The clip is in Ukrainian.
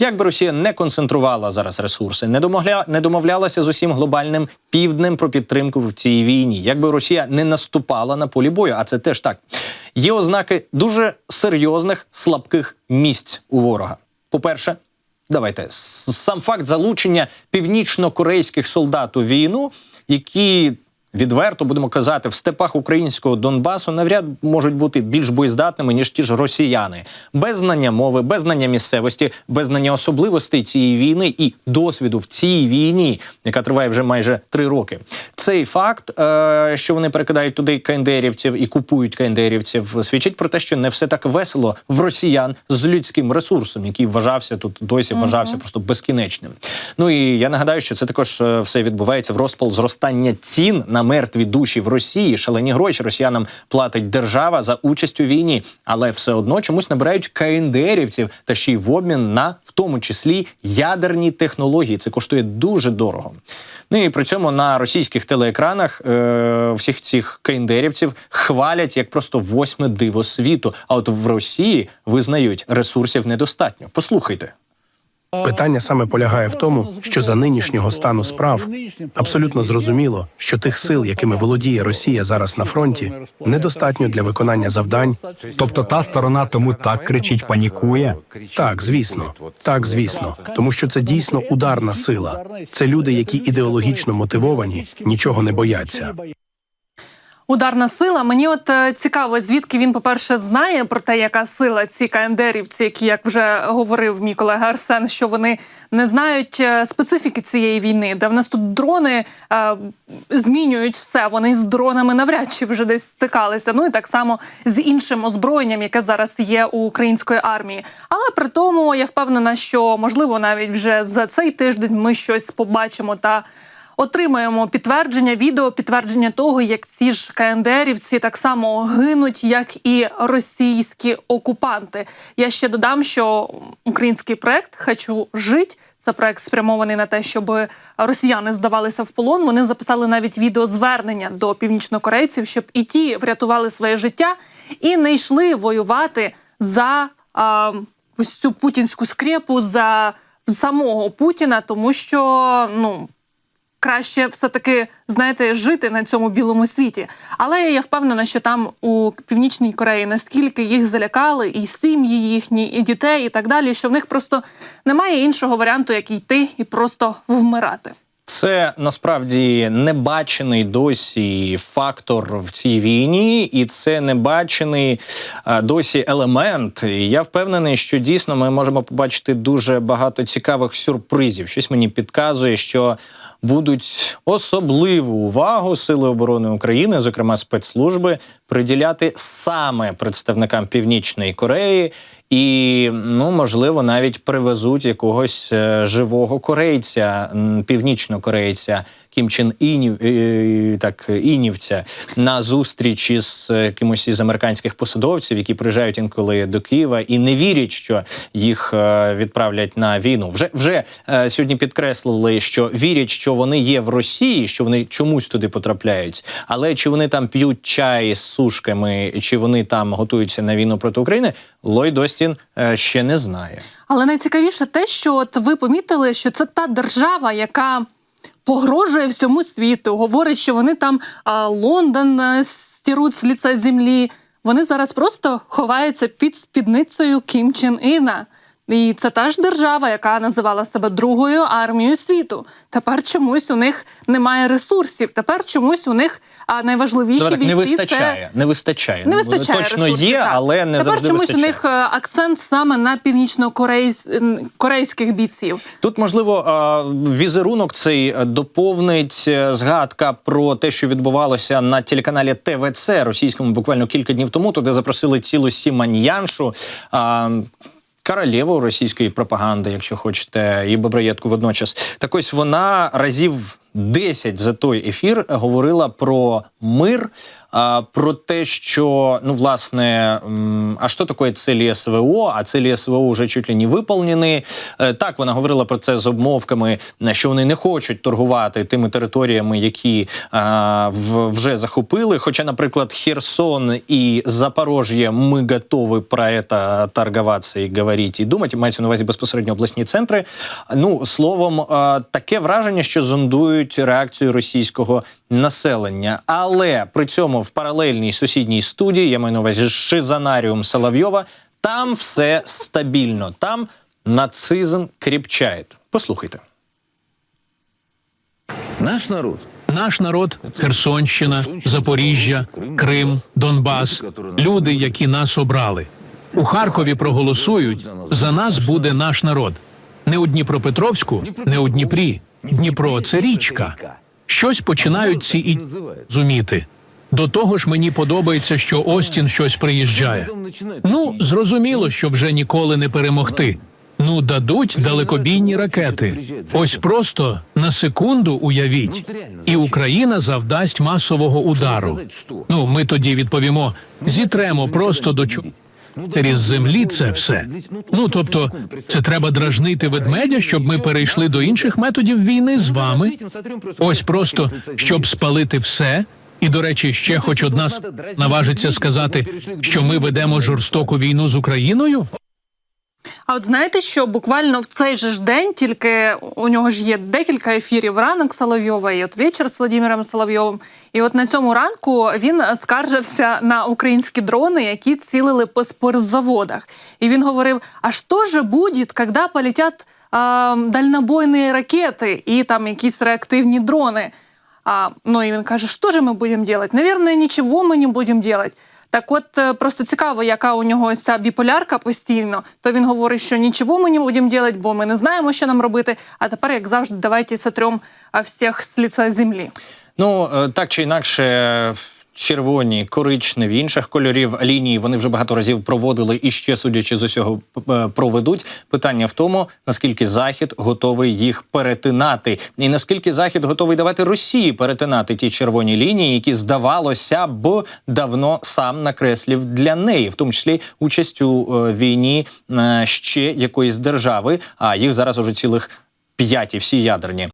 Як би Росія не концентрувала зараз ресурси, не домовля... не домовлялася з усім глобальним півднем про підтримку в цій війні, якби Росія не наступала на полі бою, а це теж так. Є ознаки дуже серйозних слабких місць у ворога. По-перше, давайте сам факт залучення північно-корейських солдат у війну, які відверто будемо казати, в степах українського Донбасу навряд можуть бути більш боєздатними ніж ті ж росіяни, без знання мови, без знання місцевості, без знання особливостей цієї війни і досвіду в цій війні, яка триває вже майже три роки. Цей факт, е, що вони перекидають туди кайндерівців і купують кайндерівців, свідчить про те, що не все так весело в росіян з людським ресурсом, який вважався тут досі вважався просто безкінечним. Ну і я нагадаю, що це також е, все відбувається в розпал зростання цін на мертві душі в Росії. Шалені гроші росіянам платить держава за участь у війні, але все одно чомусь набирають КНДРівців та ще й в обмін на в тому числі ядерні технології. Це коштує дуже дорого. Ну і при цьому на російських телеекранах е, всіх цих кендерівців хвалять як просто восьме диво світу. А от в Росії визнають ресурсів недостатньо. Послухайте. Питання саме полягає в тому, що за нинішнього стану справ абсолютно зрозуміло, що тих сил, якими володіє Росія зараз на фронті, недостатньо для виконання завдань. Тобто та сторона тому так кричить, панікує. Так, звісно, так, звісно, тому що це дійсно ударна сила. Це люди, які ідеологічно мотивовані, нічого не бояться. Ударна сила. Мені от е, цікаво, звідки він, по-перше, знає про те, яка сила ці КНДРівці, які, як вже говорив мій колега Арсен, що вони не знають е, специфіки цієї війни, де в нас тут дрони е, змінюють все. Вони з дронами навряд чи вже десь стикалися. Ну і так само з іншим озброєнням, яке зараз є у української армії. Але при тому я впевнена, що можливо навіть вже за цей тиждень ми щось побачимо та. Отримаємо підтвердження, відео підтвердження того, як ці ж КНДРівці так само гинуть, як і російські окупанти. Я ще додам, що український проект Хочу жить. Це проект спрямований на те, щоб росіяни здавалися в полон. Вони записали навіть відеозвернення до північнокорейців, щоб і ті врятували своє життя і не йшли воювати за а, ось цю путінську скрепу, за самого Путіна, тому що ну краще все-таки знаєте жити на цьому білому світі. Але я впевнена, що там у північній Кореї наскільки їх залякали, і сім'ї їхні, і дітей, і так далі, що в них просто немає іншого варіанту, як йти і просто вмирати. Це насправді небачений досі фактор в цій війні, і це небачений е, досі елемент. Я впевнений, що дійсно ми можемо побачити дуже багато цікавих сюрпризів. Щось мені підказує, що будуть особливу увагу Сили оборони України, зокрема спецслужби, приділяти саме представникам Північної Кореї. І ну можливо навіть привезуть якогось е, живого корейця, північнокорейця Кім Чен Інів, так інівця на зустріч із е, кимось із американських посадовців, які приїжджають інколи до Києва і не вірять, що їх е, відправлять на війну. Вже вже е, сьогодні підкреслили, що вірять, що вони є в Росії, що вони чомусь туди потрапляють. Але чи вони там п'ють чай з сушками, чи вони там готуються на війну проти України, Ллойд Остін ще не знає. Але найцікавіше те, що от ви помітили, що це та держава, яка погрожує всьому світу, говорить, що вони там а, Лондон стіруть з ліця землі. Вони зараз просто ховаються під спідницею Кім Чен Іна. І це та ж держава, яка називала себе другою армією світу. Тепер чомусь у них немає ресурсів. Тепер чомусь у них а, найважливіші Давай так, не бійці це вистачає. Не вистачає. не вистачає Точно ресурсів, є, так. але не Тепер завжди чомусь вистачає. у них е, акцент саме на північно-корейських бійців. Тут можливо візерунок цей е, доповнить е, згадка про те, що відбувалося на телеканалі ТВЦ російському буквально кілька днів тому. Туди запросили цілу сіманьяншу. Королеву російської пропаганди, якщо хочете, і бобраєтку водночас. Так ось вона разів 10 за той ефір говорила про мир про те, що ну власне, а що таке цілі СВО? А цілі СВО вже чуть ли не виповнені. Е, Так, вона говорила про це з обмовками, що вони не хочуть торгувати тими територіями, які вже захопили. Хоча, наприклад, Херсон і Запорожжя, ми готові про це торгуватися і говорити, і думати. Мається на увазі безпосередньо обласні центри. Ну словом, таке враження, що зондують реакцію російського населення. Але при цьому в паралельній сусідній студії, я маю на увазі Шизанаріум Соловйова, там все стабільно. Там нацизм кріпчає. Послухайте. Наш народ Наш народ Херсонщина, Запоріжжя, Крим, Донбас люди, які нас обрали. У Харкові проголосують за нас буде наш народ. Не у Дніпропетровську, не у Дніпрі. Дніпро це річка. Щось починають ці і зуміти. До того ж, мені подобається, що Остін щось приїжджає. Ну, зрозуміло, що вже ніколи не перемогти. Ну, дадуть далекобійні ракети. Ось просто на секунду уявіть, і Україна завдасть масового удару. Ну, ми тоді відповімо: зітремо просто до чу. з землі це все. Ну тобто, це треба дражнити ведмедя, щоб ми перейшли до інших методів війни з вами. Ось просто щоб спалити все. І, до речі, ще хоч одна с- наважиться сказати, що ми ведемо жорстоку війну з Україною. А от знаєте, що буквально в цей же ж день, тільки у нього ж є декілька ефірів ранок Соловйова і от вечір з Владимиром Соловйовим. І от на цьому ранку він скаржився на українські дрони, які цілили по спиртзаводах. І він говорив: а що ж буде, коли полетять а, дальнобойні ракети і там якісь реактивні дрони? А, ну і він каже, що ж ми будемо робити? Наверное, нічого ми не будемо робити. Так от е, просто цікаво, яка у нього ця біполярка постійно. То він говорить, що нічого ми не будемо робити, бо ми не знаємо, що нам робити. А тепер, як завжди, давайте сотрем всіх з ліця землі. Ну е, так чи інакше. Червоні, коричневі, інших кольорів лінії вони вже багато разів проводили і ще, судячи з усього, е, проведуть. Питання в тому, наскільки Захід готовий їх перетинати, і наскільки Захід готовий давати Росії перетинати ті червоні лінії, які здавалося б давно сам накреслив для неї, в тому числі участь у е, війні е, ще якоїсь держави. А їх зараз уже цілих п'ять і всі ядерні.